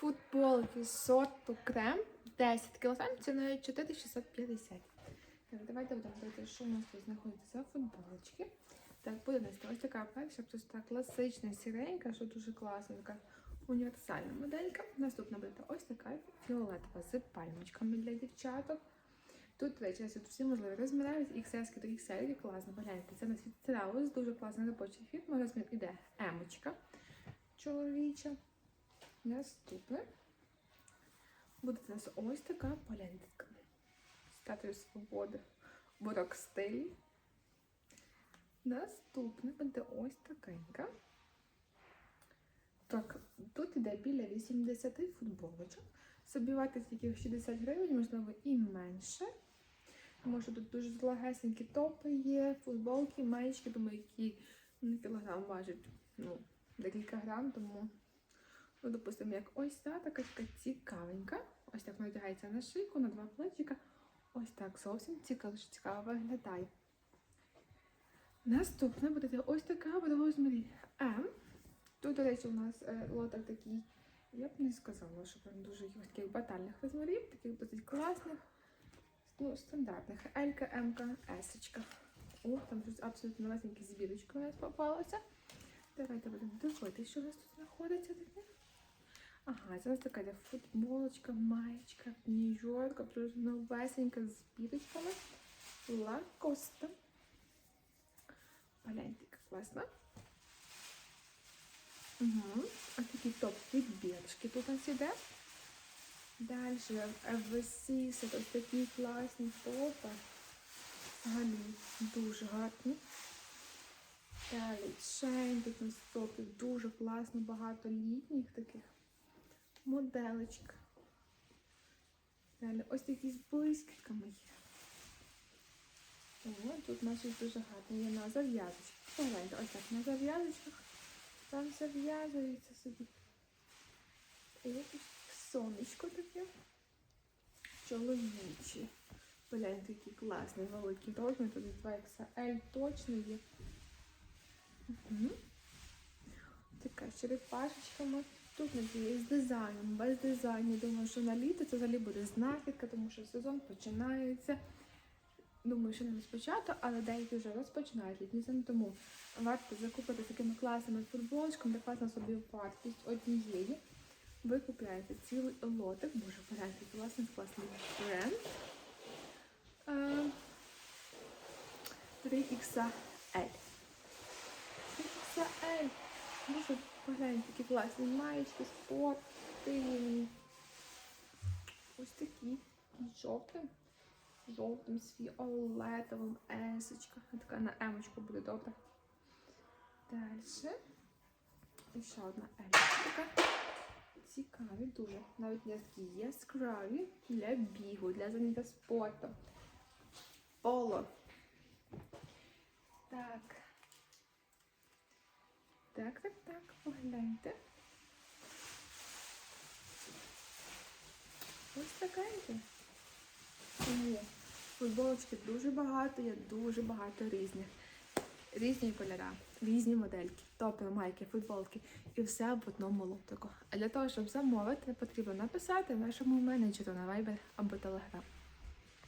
Футболки сорту крем 10 кг, ціною 4650. Так, давайте будемо дивитися, що у нас тут знаходиться за футболочки. Так, буде нас ось така перша, просто класична, сіренька, що дуже класна, така універсальна моделька. Наступна буде ось така фіолетова з пальмочками для дівчаток. Тут, речі, тут всі можливі розміри від XS до XL, класно, погляньте. Це на світ Страус, дуже класний робочий фіт. Розмір іде емочка чоловіча. Наступне буде у нас ось така полянтика. Статую свободи в стилі. Наступне буде ось такенька. Так, тут іде біля 80 футболочок. Собівати тільки 60 гривень, можливо, і менше. Тому що тут дуже легесенькі топи є, футболки, маєчки, думаю, які на кілограм важать ну, декілька грам, тому, ну, допустимо, як ось ця така цікавенька. Ось так надягається на шийку, на два плечика. Ось так зовсім цікаво, що цікаво виглядає. Наступна буде ось така в розмірі М. Тут, до речі, у нас е, лоток такий, я б не сказала, що прям дуже якихось таких батальних розмірів, таких досить класних, ну, стандартних. Елька, М-ка, Есочка. О, там щось абсолютно новесеньке з у нас попалося. Давайте будемо дивитися, що у нас тут знаходиться таке. Ага, це ось така де футболочка, маєчка, Нью-Йорк, абсолютно новесенька з бірочками. Лакоста. Погляньте, яка класна. Угу. Ось такий топ від тут у нас іде. Далі це ось такі класні топи. Взагалі дуже гарні. Далі Шейн, тут у нас дуже класно, багато літніх таких моделечок. Далі ось такі з блискітками є. О, тут наші дуже гарні є на зав'язочках. Погляньте, ось так на зав'язочках. Там зав'язується собі. І сонечко таке. Чоловічі. Погляньте, який класний великий розмір. Тут 2XL точно є. Угу. Така з черепашечками. Тут надіюсь, з дизайном, без дизайну. Думаю, що на літо це взагалі буде знахідка, тому що сезон починається. Думаю, що не розпочато, але деякі вже розпочинають літній сезон, тому варто закупити такими класними футболочками, де класна собі вартість однієї. Ви купляєте цілий лотик, боже, погляньте, класний класний бренд. Е, 3XL. 3XL. Дуже погляньте, такі класні маєчки, спортивні. Ось такі з жовтим. Жовтим з фіолетовим есочка. Така на емочку буде добре. Далі. І ще одна есочка. Цікаві дуже. Навіть не такі яскраві для бігу, для заняття спортом. Поло. Так. Так, погляньте. Ось така. Тому футболочки дуже багато, є дуже багато різних. Різні кольори, різні модельки, топи, майки, футболки і все в одному лотику. А для того, щоб замовити, потрібно написати вашому менеджеру на Viber або Telegram.